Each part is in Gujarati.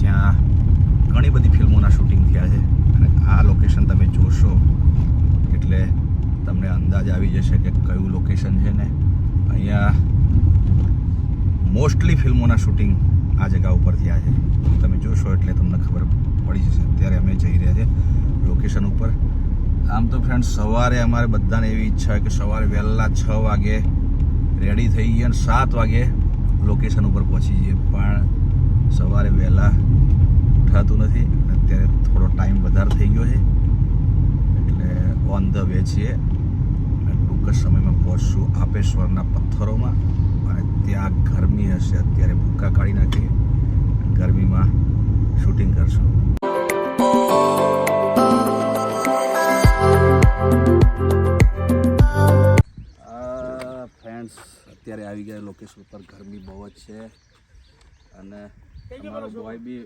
જ્યાં ઘણી બધી ફિલ્મોના શૂટિંગ થયા છે અને આ લોકેશન તમે જોશો એટલે તમને અંદાજ આવી જશે કે કયું લોકેશન છે ને. અહીંયા મોસ્ટલી ફિલ્મોના શૂટિંગ આ જગા ઉપર થયા છે. તમે જોશો એટલે તમને ખબર પડી જશે. અત્યારે અમે જઈ રહ્યા છીએ લોકેશન ઉપર. આમ તો ફ્રેન્ડ સવારે અમારે બધાને એવી ઈચ્છા કે સવારે વહેલા છ વાગે રેડી થઈ ગયા અને સાત વાગે લોકેશન ઉપર પહોંચી જઈએ. પણ સવારે વહેલા ઉઠાતું નથી. અત્યારે થોડો ટાઈમ વધારે થઈ ગયો છે. એટલે ઓન ધ વે છીએ. ટૂંક જ સમયમાં પહોંચશું આપેશ્વરના પથ્થરોમાં. અને ત્યાં ગરમી હશે અત્યારે. ભૂકા કાઢી નાખીએ. ગરમીમાં શૂટિંગ કરશું. ફ્રેન્ડ્સ અત્યારે આવી ગયા લોકેશન ઉપર. ગરમી બહુ જ છે. અને અમારો બોય બી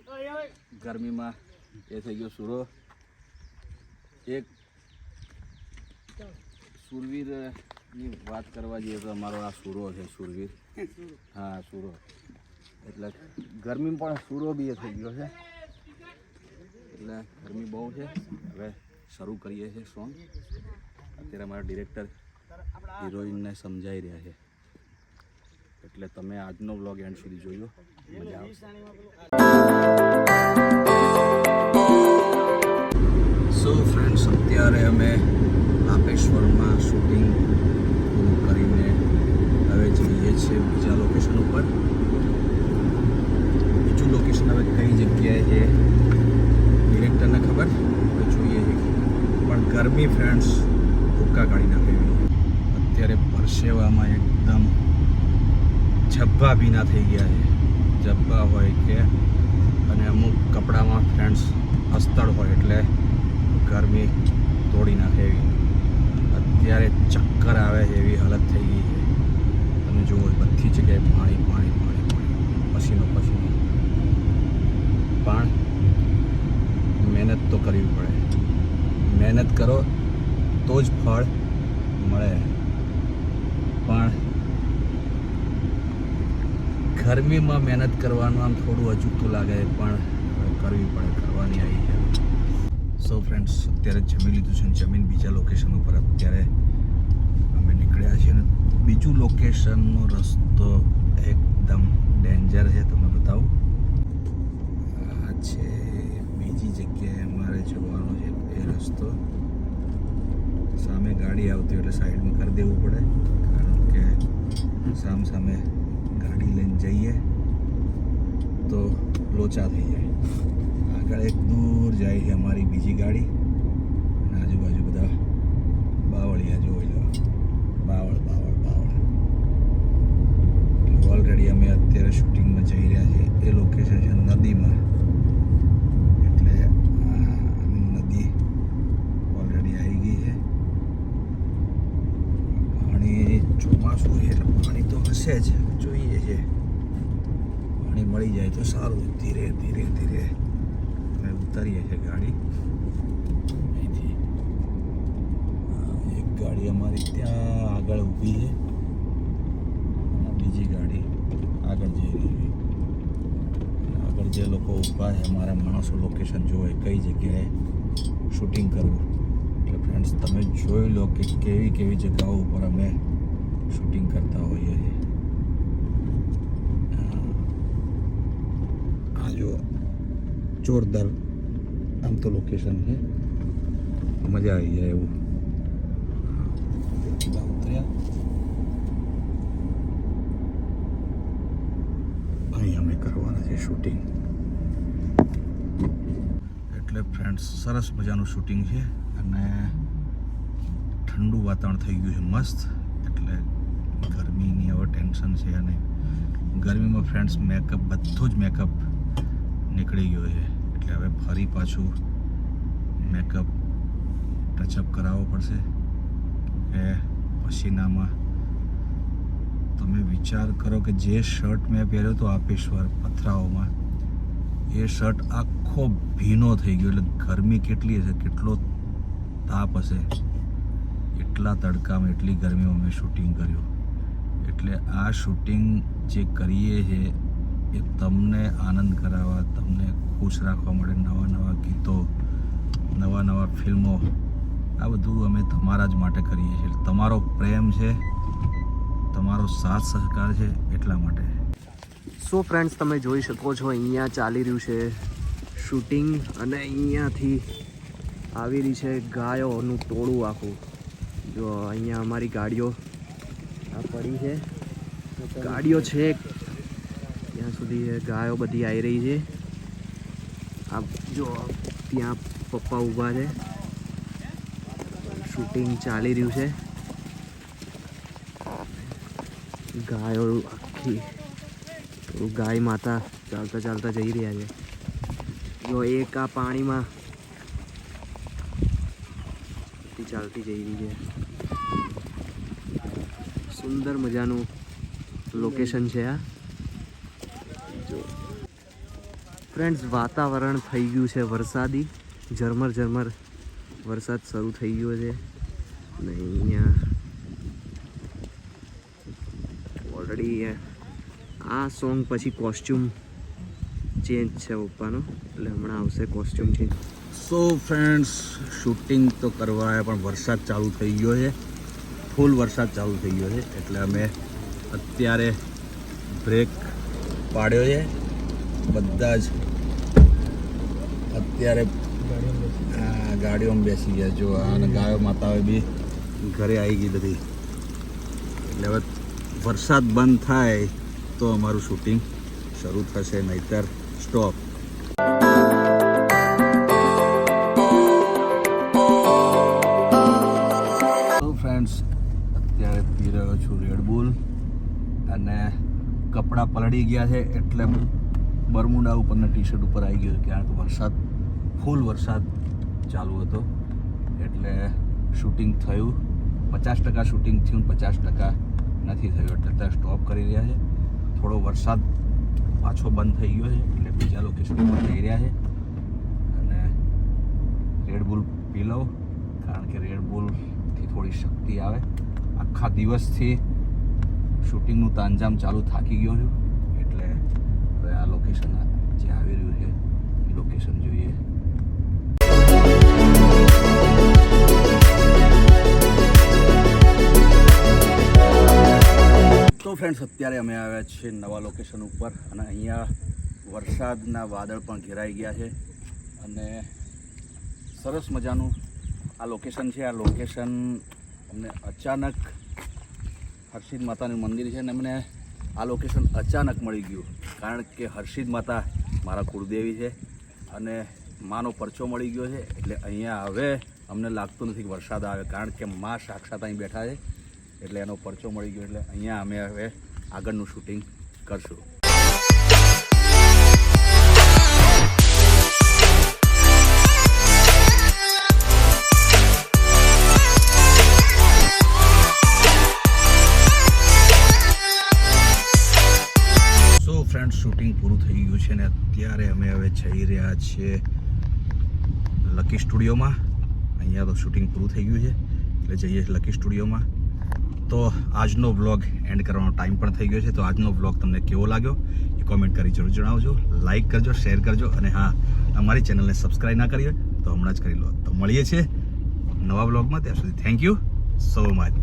ગરમીમાં એ થઈ ગયો સુરો. એક સુરવીરની વાત કરવા જઈએ તો અમારો આ સુરો છે સુરવીર. હા સુરો. એટલે ગરમીમાં પણ સુરો બી એ થઈ ગયો છે. એટલે ગરમી બહુ છે. હવે શરૂ કરીએ છીએ સોંગ અત્યારે અમારા ડિરેક્ટર હિરોઈનને સમજાઈ રહ્યા છે. એટલે તમે આજનો વ્લોગ એન્ડ સુધી જોયો મજા આવશે. સો ફ્રેન્ડ્સ અત્યારે અમે આપેશ્વરમાં શૂટિંગ પૂરું કરીને હવે જઈએ છીએ બીજા લોકેશન ઉપર. બીજું લોકેશન હવે કઈ જગ્યાએ છે ડિરેક્ટરને ખબર? જોઈએ પણ ગરમી ફ્રેન્ડ્સ ભૂક્કા કાઢી નાખે અત્યારે પરસેવામાં એકદમ જબ્બા ભીના થઈ ગયા છે. જબ્બા હોય કે અને અમુક કપડામાં ફ્રેન્ડ્સ અસ્તળ હોય એટલે ગરમી તોડી નાખે એવી. અત્યારે ચક્કર આવે એવી હાલત થઈ ગઈ છે. તમે જુઓ, બધી જગ્યાએ પાણી પાણી પાણી પાણી. પસીનો પસીનો. પણ મહેનત તો કરવી પડે. મહેનત કરો તો જ ફળ મળે પણ ગરમીમાં મહેનત કરવાનું આમ થોડું અચૂકતું લાગે, પણ કરવી પડે, કરવાની આવી છે. સો ફ્રેન્ડ્સ અત્યારે જમી લીધું છે જમીન બીજા લોકેશન ઉપર અત્યારે અમે નીકળ્યા છીએ અને બીજું લોકેશનનો રસ્તો એકદમ ડેન્જર છે, તમને બતાવું. આ છે બીજી જગ્યાએ અમારે જવાનો છે એ રસ્તો. સામે ગાડી આવતી એટલે સાઈડમાં કરી દેવું પડે, કારણ કે સામ સામે ગાડી લઈને જઈએ તો લોચા થઈ જાય. આગળ એક દૂર જાય છે અમારી બીજી ગાડી. અને આજુબાજુ બધા બાવળિયા જોઈ લો. બાવળ બાવળ બાવળ. ઓલરેડી અમે અત્યારે શૂટિંગમાં જઈ રહ્યા છીએ. એ લોકેશન છે નદીમાં એટલે આ નદી ઓલરેડી આવી ગઈ છે પાણી ચોમાસું છે એટલે જ. જોઈએ છે. પાણી મળી જાય તો સારું. ધીરે ધીરે ધીરે. અમે ઉતારીએ છીએ ગાડી. અહીંથી. એક ગાડી અમારી ત્યાં આગળ ઊભી છે. અને બીજી ગાડી આગળ જઈ રહી છે. અને આગળ જે લોકો ઊભા છે, અમારા માણસો લોકેશન જોવે, કઈ જગ્યાએ શૂટિંગ કરવું. એટલે ફ્રેન્ડ્સ તમે જોઈ લો કે કેવી કેવી જગ્યાઓ ઉપર અમે શૂટિંગ કરતા હોઈએ છીએ આ જો જોરદાર આમ તો લોકેશન છે મજા આવી જાય એવું ઉતર્યા અહીં અમે કરવાના છે શૂટિંગ એટલે ફ્રેન્ડ્સ સરસ મજાનું શૂટિંગ છે અને ઠંડુ વાતાવરણ થઈ ગયું છે મસ્ત. એટલે ગરમીની હવે ટેન્શન છે અને ગરમીમાં ફ્રેન્ડ્સ મેકઅપ બધો જ મેકઅપ નીકળી ગયો છે. એટલે હવે ફરી પાછું મેકઅપ ટચઅપ કરાવવો પડશે. કે પસીનામાં. તમે વિચાર કરો કે જે શર્ટ મેં પહેર્યો હતો આપેશ્વર પથરાઓમાં, એ શર્ટ આખો ભીનો થઈ ગયો એટલે ગરમી કેટલી હશે? કેટલો તાપ હશે? એટલા તડકામાં એટલી ગરમીમાં મેં શૂટિંગ કર્યું. એટલે આ શૂટિંગ જે કરીએ છીએ એ તમને આનંદ કરાવવા, તમને ખુશ રાખવા માટે નવા નવા ગીતો, નવા નવા ફિલ્મો. આ બધું અમે તમારા જ માટે કરીએ છીએ. તમારો પ્રેમ છે, તમારો સાથ સહકાર છે એટલા માટે. સો ફ્રેન્ડ્સ તમે જોઈ શકો છો? અહીંયા ચાલી રહ્યું છે શૂટિંગ અને અહીંયાથી આવી રહી છે ગાયોનું ટોળું આખું. જો અહીંયા અમારી ગાડીઓ આ પડી છે. ગાડીઓ છે ત્યાં સુધી ગાયો બધી આવી રહી છે. આ જો ત્યાં પપ્પા ઊભા છે. શૂટિંગ ચાલી રહ્યું છે. ગાયો આખી ગાય માતા ચાલતા ચાલતા જઈ રહ્યા છે. જો એક આ પાણીમાં ચાલતી ચાલતી જઈ રહી છે. સુંદર મજાનું લોકેશન છે આ જો ફ્રેન્ડ્સ વાતાવરણ થઈ ગયું છે વરસાદી. ઝરમર ઝરમર વરસાદ શરૂ થઈ ગયો છે. ને અહીંયા ઓલરેડી આ સોંગ પછી કોસ્ચ્યુમ ચેન્જ છે પપ્પાનો. એટલે હમણાં આવશે costume change so friends shooting તો કરવા પણ વરસાદ ચાલુ થઈ ગયો છે. ફૂલ વરસાદ ચાલુ થઈ ગયો છે. એટલે અમે અત્યારે બ્રેક પાડ્યો છે. બધા જ અત્યારે ગાડીઓમાં બેસી ગયા જો અને ગાયો માતાઓ બી ઘરે આવી ગઈ બધી. એટલે હવે વરસાદ બંધ થાય તો અમારું શૂટિંગ શરૂ થશે, નહીતર સ્ટોપ ફ્રેન્ડ્સ અત્યારે પી રહ્યો છું રેડબુલ અને કપડાં પલળી ગયા છે, એટલે બરમુડા ઉપરના ટી શર્ટ ઉપર આવી ગયો કારણ કે વરસાદ ફૂલ વરસાદ ચાલુ હતો. એટલે શૂટિંગ થયું. પચાસ ટકા શૂટિંગ થયું પચાસ ટકા નથી થયું. એટલે અત્યારે સ્ટોપ કરી રહ્યા છે. થોડો વરસાદ પાછો બંધ થઈ ગયો છે. એટલે બીજા લોકેશન પર જઈ રહ્યા છે. અને રેડબુલ પી લઉં, કારણ કે રેડબુલથી થોડી શક્તિ આવે. આખા દિવસથી શૂટિંગનું તાંજામ ચાલુ થાકી ગયો છું. હવે આ લોકેશન જે આવી રહ્યું છે, એ લોકેશન જોઈએ. તો ફ્રેન્ડ્સ અત્યારે અમે આવ્યા છીએ નવા લોકેશન ઉપર અને અહીંયા વરસાદના વાદળ પણ ઘેરાઈ ગયા છે અને સરસ મજાનું આ લોકેશન છે. આ લોકેશન અમને અચાનક હર્ષિદ માતાનું મંદિર છે અને અમને આ લોકેશન અચાનક મળી ગયું. કારણ કે હર્ષિદ માતા મારા કુળદેવી છે અને માનો પરચો મળી ગયો છે એટલે અહીંયા હવે અમને લાગતું નથી કે વરસાદ આવે, કારણ કે મા સાક્ષાત અહીં બેઠા છે. એટલે એનો પરચો મળી ગયો, એટલે અહીંયા અમે હવે આગળનું શૂટિંગ કરશું. શૂટિંગ પૂરું થઈ ગયું છે ને અત્યારે અમે હવે જઈ રહ્યા છીએ લકી સ્ટુડિયોમાં. અહીંયા તો શૂટિંગ પૂરું થઈ ગયું છે, એટલે જઈએ લકી સ્ટુડિયોમાં. તો આજનો વ્લોગ એન્ડ કરવાનો ટાઈમ પણ થઈ ગયો છે, તો આજનો વ્લોગ તમને કેવો લાગ્યો એ કોમેન્ટ કરી જરૂર જણાવજો. લાઇક કરજો શેર કરજો, અને હા, અમારી ચેનલને સબસ્ક્રાઈબ ના કરી હોય તો હમણાં જ કરી લો. તો મળીએ છીએ નવા વ્લોગમાં, ત્યાં સુધી થેન્ક યુ સો મચ